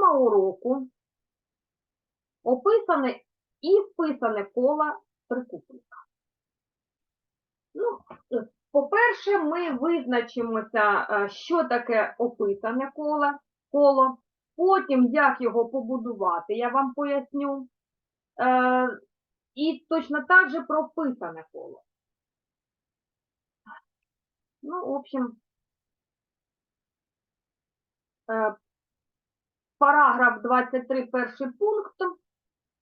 Тема уроку описане і вписане коло трикутника. Ну, по-перше, ми визначимося, е, що таке описане коло, коло, потім як його побудувати, я вам поясню. Е, І точно так же про вписане коло. Ну, в общем, е, параграф 23, перший пункт,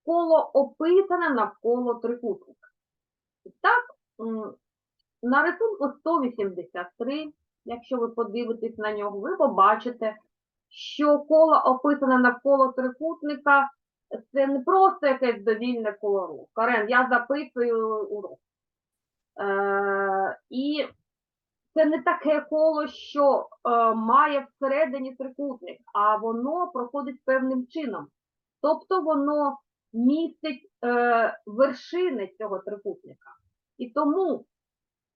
коло описане навколо трикутника. Так, на рисунку 183, якщо ви подивитесь на нього, ви побачите, що коло описане навколо трикутника це не просто якесь довільне коло. Карен, я записую урок. Е, і це не таке коло, що е, має всередині трикутник, а воно проходить певним чином. Тобто воно містить е, вершини цього трикутника. І тому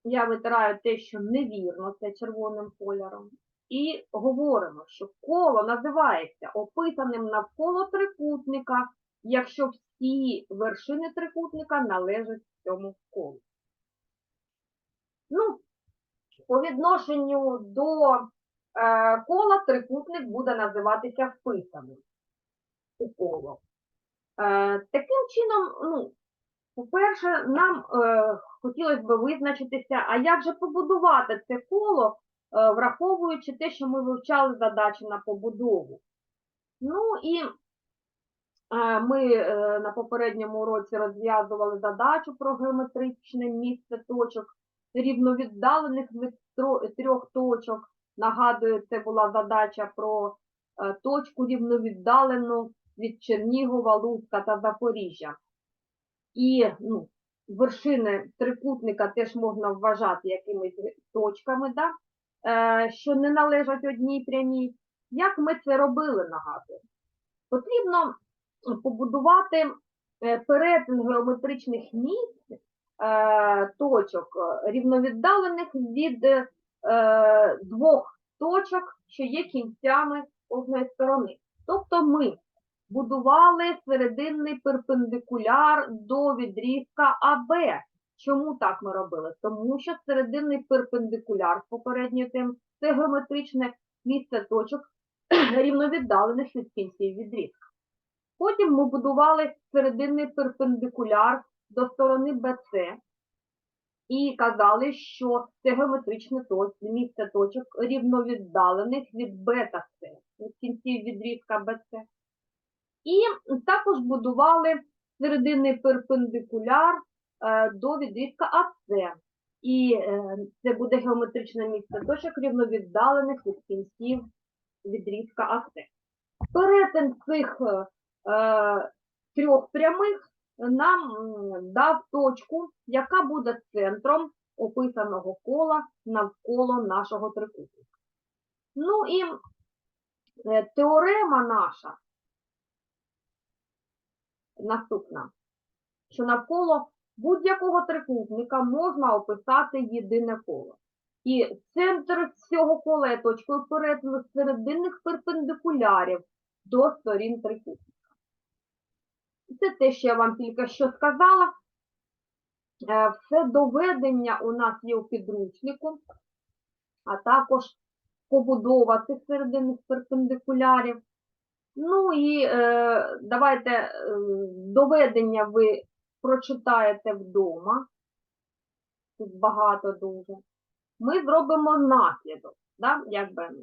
я витираю те, що невірно, це червоним кольором. І говоримо, що коло називається описаним навколо трикутника, якщо всі вершини трикутника належать цьому колу. Ну, по відношенню до е, кола трикутник буде називатися вписаним у коло. Е, таким чином, ну, по-перше, нам е, хотілося б визначитися, а як же побудувати це коло, враховуючи те, що ми вивчали задачі на побудову. Ну і ми на попередньому уроці розв'язували задачу про геометричне місце точок рівновіддалених від трьох точок. Нагадую, це була задача про е, точку рівновіддалену від Чернігова, Луцька та Запоріжжя. І ну, вершини трикутника теж можна вважати якимись точками, да? е, що не належать одній прямій. Як ми це робили, нагадую? Потрібно побудувати е, перетин геометричних місць точок е, рівновіддалених від е, двох точок, що є кінцями кожної сторони. Тобто ми будували серединний перпендикуляр до відрізка АБ. Чому так ми робили? Тому що серединний перпендикуляр з попередньої тем це геометричне місце точок рівновіддалених від кінців відрізка. Потім ми будували серединний перпендикуляр до сторони BC і казали, що це геометричне місце точок рівновіддалених від бета С, від кінців відрізка BC. І також будували серединний перпендикуляр е, до відрізка АС. І е, це буде геометричне місце точок рівновіддалених від кінців відрізка АС. Перетин цих е, е, трьох прямих нам дав точку, яка буде центром описаного кола навколо нашого трикутника. Ну і е, теорема наша наступна, що навколо будь-якого трикутника можна описати єдине коло. І центр цього кола є точкою перетину серединних перпендикулярів до сторін трикутника. Це те, що я вам тільки що сказала. Е, Все доведення у нас є у підручнику, а також побудова цих серединних перпендикулярів. Ну і е, давайте е, доведення ви прочитаєте вдома. Тут багато дуже. Ми зробимо наслідок, да? Якби, м,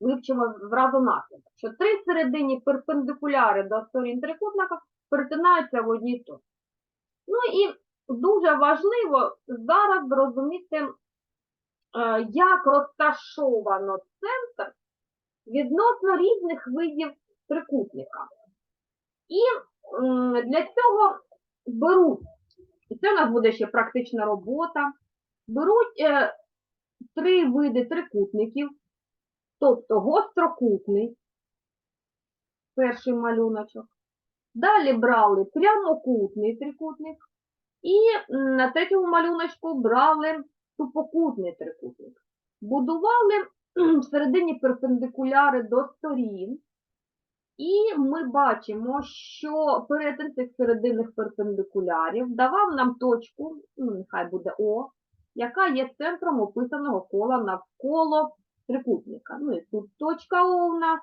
вивчимо зразу наслідок, що три середині перпендикуляри до сторін трикутника перетинаються в одній точці. Ну і дуже важливо зараз зрозуміти, е, як розташовано центр відносно різних видів трикутника. І для цього беруть, і це у нас буде ще практична робота, беруть е, три види трикутників, тобто гострокутний, перший малюночок. Далі брали прямокутний трикутник, і на третьому малюночку брали тупокутний трикутник. Будували всередині перпендикуляри до сторін І ми бачимо, що перетин цих серединних перпендикулярів давав нам точку, ну, нехай буде О, яка є центром описаного кола навколо трикутника. Ну і тут точка О у нас.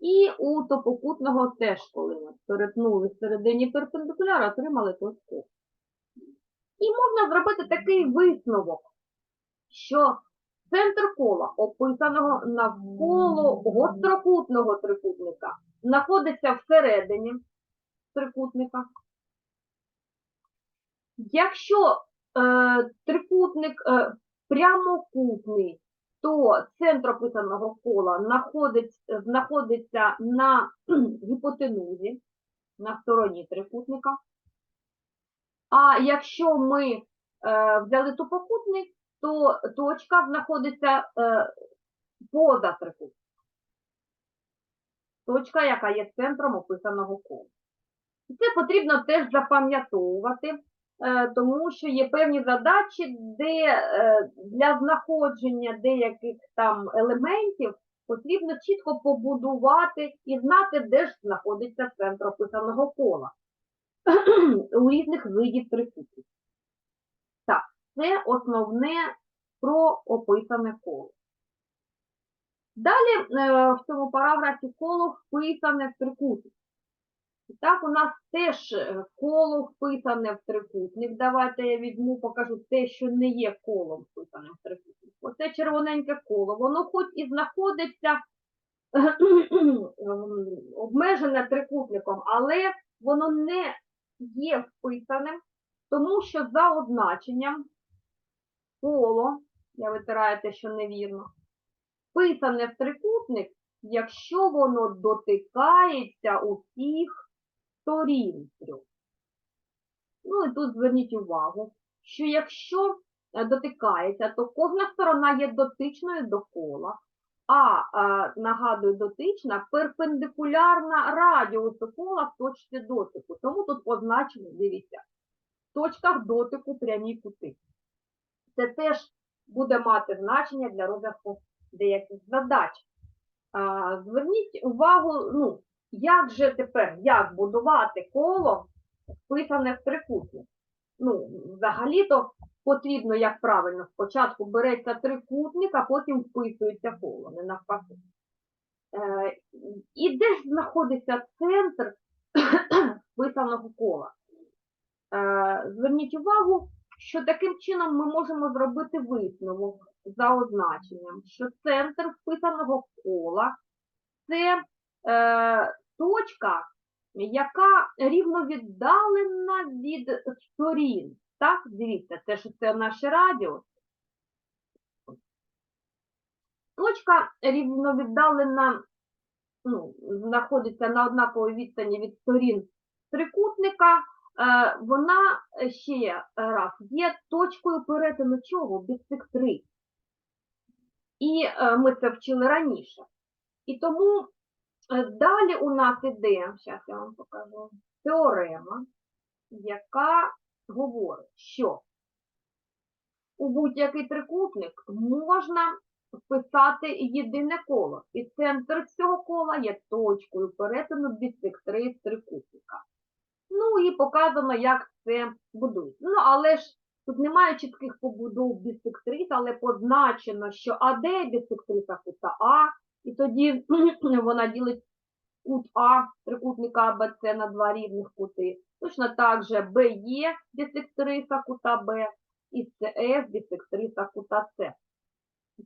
І у топокутного теж, коли ми перетнули в середині перпендикуляра, отримали точку. І можна зробити такий висновок, що центр кола, описаного навколо гострокутного трикутника, знаходиться всередині трикутника. Якщо е, трикутник е, прямокутний, то центр описаного кола знаходиться, знаходиться на гіпотенузі, на стороні трикутника. А якщо ми е, взяли тупокутник, то точка знаходиться е, поза трикутником. Точка, яка є центром описаного кола. І це потрібно теж запам'ятовувати, тому що є певні задачі, де е, для знаходження деяких там елементів потрібно чітко побудувати і знати, де ж знаходиться центр описаного кола у різних видів трикутників. Так, це основне про описане коло. Далі е, в цьому параграфі коло вписане в трикутник. Так, у нас теж е, коло вписане в трикутник. Давайте я візьму, покажу те, що не є колом вписаним в трикутник. Оце червоненьке коло, воно хоч і знаходиться обмежене трикутником, але воно не є вписаним, тому що за означенням коло, я витираю те, що невірно, вписане в трикутник, якщо воно дотикається усіх сторін. Ну і тут зверніть увагу, що якщо е, дотикається, то кожна сторона є дотичною до кола, а, е, нагадую, дотична перпендикулярна радіусу кола в точці дотику. Тому тут позначено, дивіться, в точках дотику прямі кути. Це теж буде мати значення для розв'язку деяких задач. Зверніть увагу, ну, як же тепер, як будувати коло, вписане в трикутник. Ну, взагалі-то потрібно, як правильно, спочатку береться трикутник, а потім вписується коло, не навпаки. Е, і де ж знаходиться центр вписаного кола? Е, зверніть увагу, що таким чином ми можемо зробити висновок за означенням, що центр вписаного кола це точка, яка рівновіддалена від сторін. Так, дивіться, це ж це наш радіус. Точка рівновіддалена, ну, знаходиться на однаковій відстані від сторін трикутника, е, вона ще раз є точкою перетину чого? Бісектри. І е, ми це вчили раніше. І тому е, далі у нас іде, зараз я вам покажу, теорема, яка говорить, що у будь-який трикутник можна вписати єдине коло, і центр цього кола є точкою перетину бісектри з трикутника. Ну і показано, як це будується. Ну, але ж тут немає чітких побудов бісектрис, але позначено, що АД бісектриса кута А, і тоді вона ділить кут А трикутника АБЦ на два рівних кути. Точно так же БЕ бісектриса кута Б і СФ бісектриса кута С.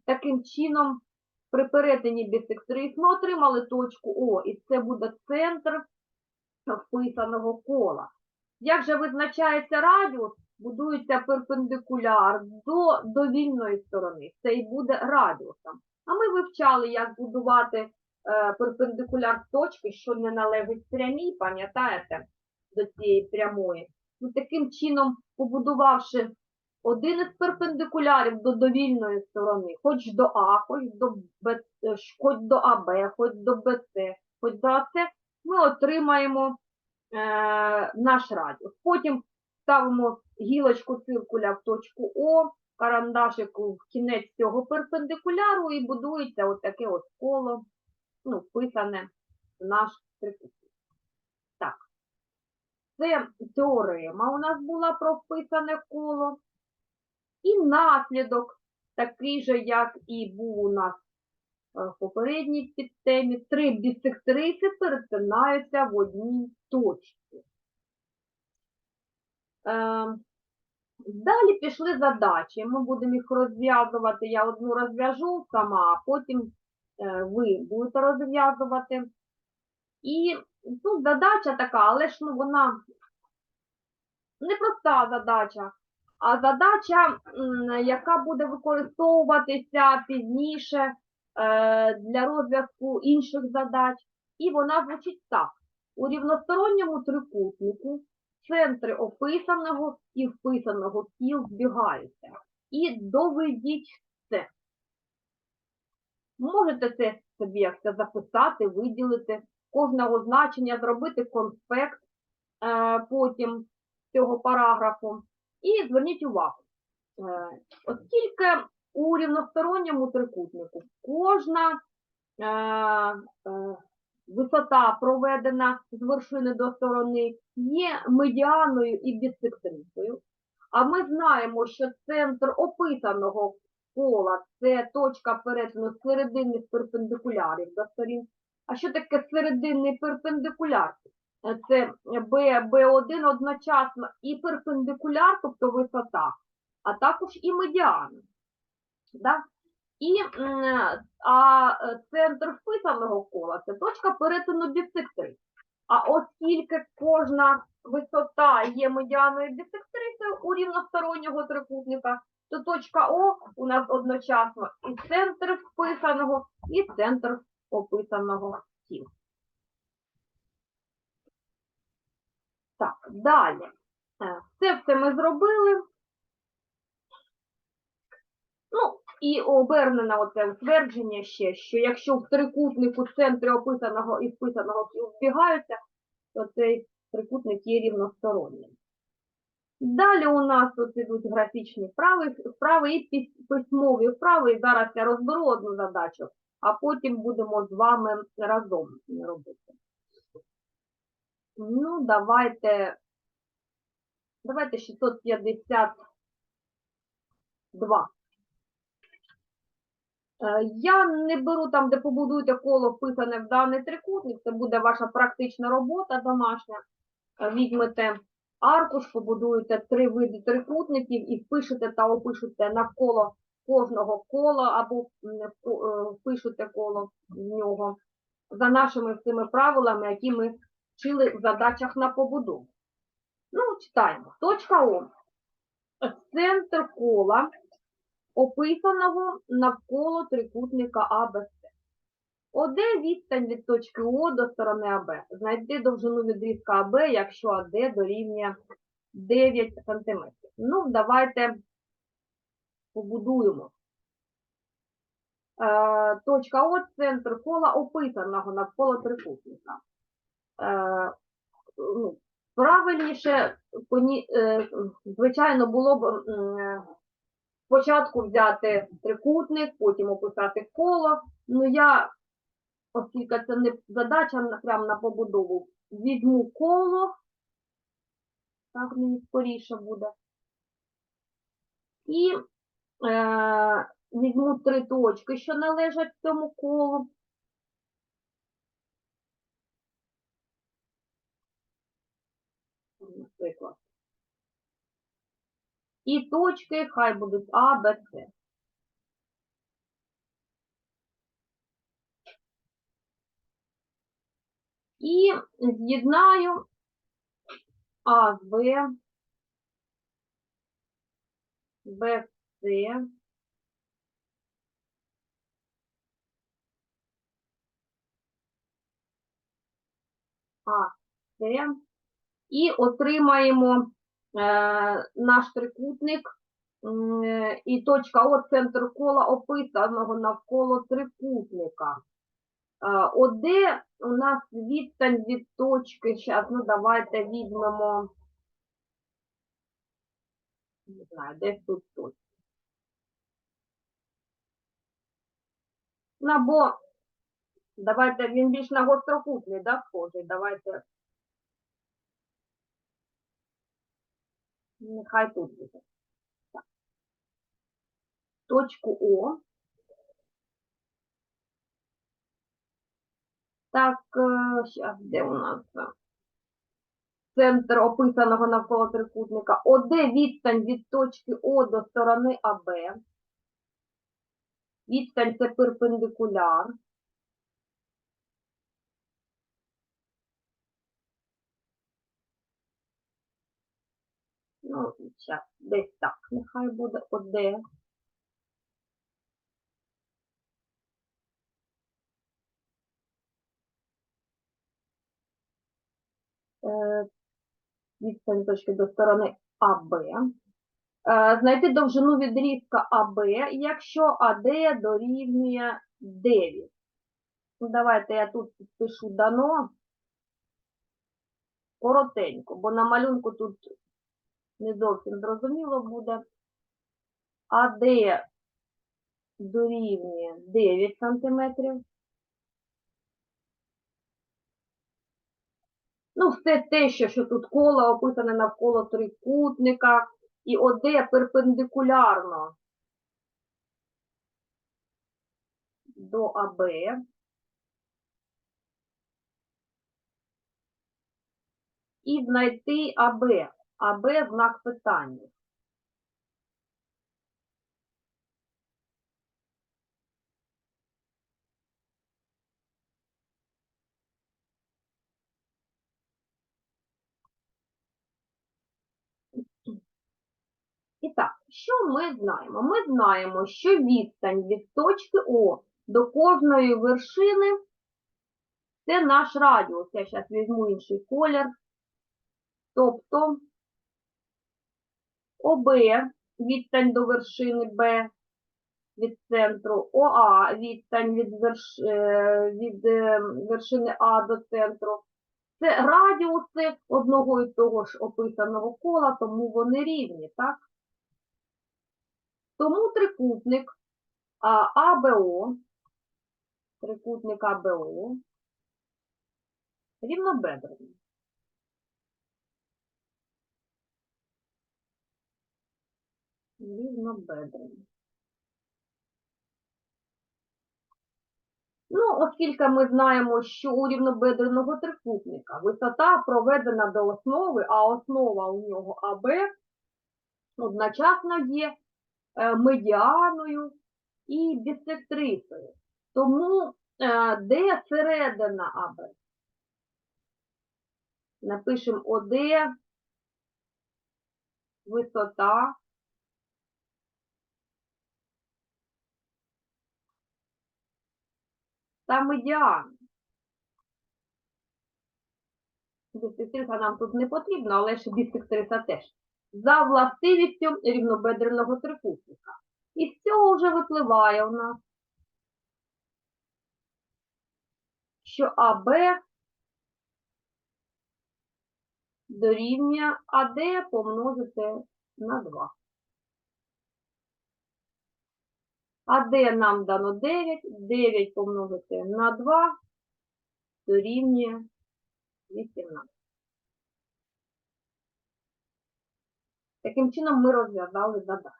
Таким чином, при перетині бісектрис ми отримали точку О, і це буде центр вписаного кола. Як же визначається радіус? Будується перпендикуляр до довільної сторони. Це і буде радіусом. А ми вивчали, як будувати е, перпендикуляр точки, що не належить прямій, пам'ятаєте, до цієї прямої. Ну, таким чином, побудувавши один із перпендикулярів до довільної сторони, хоч до А, хоч до Б, е, хоч до АБ, хоч до БЦ, хоч до АЦ, ми отримаємо е, наш радіус. Потім ставимо гілочку циркуля в точку О, карандашик в кінець цього перпендикуляру і будується отаке от коло ну, вписане в наш трикутник. Так. Це теорема у нас була про вписане коло. І наслідок, такий же, як і був у нас е, в попередній підтемі, три бісектриси перетинаються в одній точці. Е, Далі пішли задачі. Ми будемо їх розв'язувати. Я одну розв'яжу сама, а потім е, ви будете розв'язувати. І тут задача така, але ж ну, вона не проста задача, а задача, яка буде використовуватися пізніше е, для розв'язку інших задач. І вона звучить так. У рівносторонньому трикутнику центри описаного і вписаного кіл збігаються. І доведіть це. Можете це собі як це записати, виділити, кожного значення зробити конспект е, потім цього параграфу. І зверніть увагу, е, оскільки у рівносторонньому трикутнику кожна е, е, висота проведена з вершини до сторони є медіаною і бісектрисою. А ми знаємо, що центр описаного кола це точка перетину серединних перпендикулярів до сторін. А що таке серединний перпендикуляр? Це B, B1 одночасно і перпендикуляр, тобто висота, а також і медіана. Да? І, а е, центр вписаного кола це точка перетину бісектрис. А оскільки кожна висота є медіаною бісектрисою у рівностороннього трикутника, то точка О у нас одночасно і центр вписаного, і центр описаного тіла. Так, далі. Е, Це все ми зробили. Ну, і обернено оце твердження ще, що якщо в трикутнику центри описаного і вписаного збігаються, то цей трикутник є рівностороннім. Далі у нас тут ідуть графічні вправи, вправи і письмові вправи. І зараз я розберу одну задачу, а потім будемо з вами разом робити. Ну, давайте, давайте 652. Е, Я не беру там, де побудуєте коло вписане в даний трикутник, це буде ваша практична робота домашня. Е, Візьмете аркуш, побудуєте три види трикутників і впишете та опишете навколо кожного кола або е, впишете коло в нього за нашими цими правилами, які ми вчили в задачах на побудову. Ну, читаємо. Точка О. Центр кола описаного навколо трикутника АБЦ. ОД відстань від точки О до сторони АБ. Знайти довжину відрізка АБ, якщо АД дорівнює 9 см. Ну, давайте побудуємо. Е, точка О центр кола описаного навколо трикутника. Е, ну, правильніше, е, звичайно, було б спочатку взяти трикутник, потім описати коло. Ну я, оскільки це не задача прямо на побудову, візьму коло, так мені скоріше буде. І е, візьму три точки, що належать цьому колу. Наприклад. І точки хай будуть А, Б, С. І з'єднаю А з Б, Б з С, А С. І отримаємо наш трикутник. е, І точка О центр кола описаного навколо трикутника. Е, ОД у нас відстань від точки, зараз, ну давайте візьмемо, не знаю, десь тут точка. Ну, або Давайте, він більш на гострокутний, да, схожий. Давайте. Нехай тут буде. Так. Точку О. Так, зараз, де у нас? Центр описаного навколо трикутника. ОД відстань від точки О до сторони АБ. Відстань це перпендикуляр. Ну, зараз, десь так, нехай буде ОД. Е, Відстань точки до сторони АБ. Е, Знайти довжину відрізка АБ, якщо АД дорівнює 9. Ну, давайте я тут пишу дано коротенько, бо на малюнку тут не зовсім зрозуміло буде. АД дорівнює 9 сантиметрів. Ну, все те, що, що тут коло описане навколо трикутника, і ОД перпендикулярно до АБ. І знайти АБ. АБ знак питання. І так, що ми знаємо? Ми знаємо, що відстань від точки О до кожної вершини це наш радіус. Я зараз візьму інший колір. Тобто ОБ відстань до вершини Б від центру, ОА відстань від, верш... е, від е, вершини А до центру. Це радіуси одного і того ж описаного кола, тому вони рівні, так? Тому трикутник АБО, трикутник АБО рівнобедрений. Рівнобедрений. Ну, оскільки ми знаємо, що у рівнобедреного трикутника висота проведена до основи, а основа у нього АБ одночасно є е, медіаною і бісектрисою. Тому е, де середина АБ? Напишемо ОД, висота. Та медіан. Бісектриса нам тут не потрібна, але ж бісектриса теж. За властивістю рівнобедреного трикутника. І з цього вже випливає у нас, що АБ дорівнює АД помножити на 2. АД нам дано 9, 9 помножити на 2 дорівнює 18. Таким чином ми розв'язали задачу.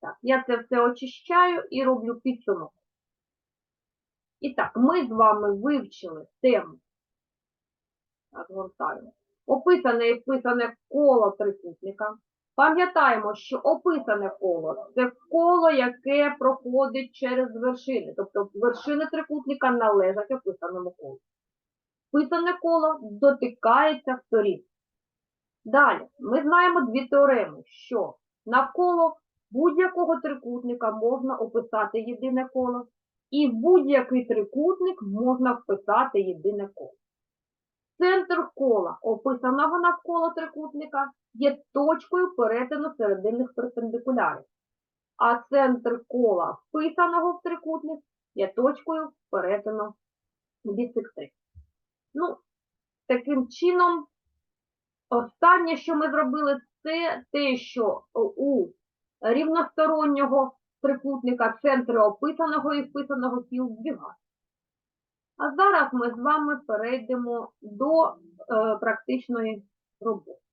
Так, я це все очищаю і роблю підсумок. І так, ми з вами вивчили тему. Розгортаю. Описане і вписане коло трикутника. Пам'ятаємо, що описане коло це коло, яке проходить через вершини. Тобто вершини трикутника належать описаному колу. Вписане коло дотикається сторін. Далі, ми знаємо дві теореми, що навколо будь-якого трикутника можна описати єдине коло, і будь-який трикутник можна вписати єдине коло. Центр кола, описаного навколо трикутника, є точкою перетину серединних перпендикулярів, а центр кола, вписаного в трикутник, є точкою перетину бісектрис. Ну, таким чином, останнє, що ми зробили, це те, що у рівностороннього трикутника центри описаного і вписаного кіл збігаються. А зараз ми з вами перейдемо до е, практичної роботи.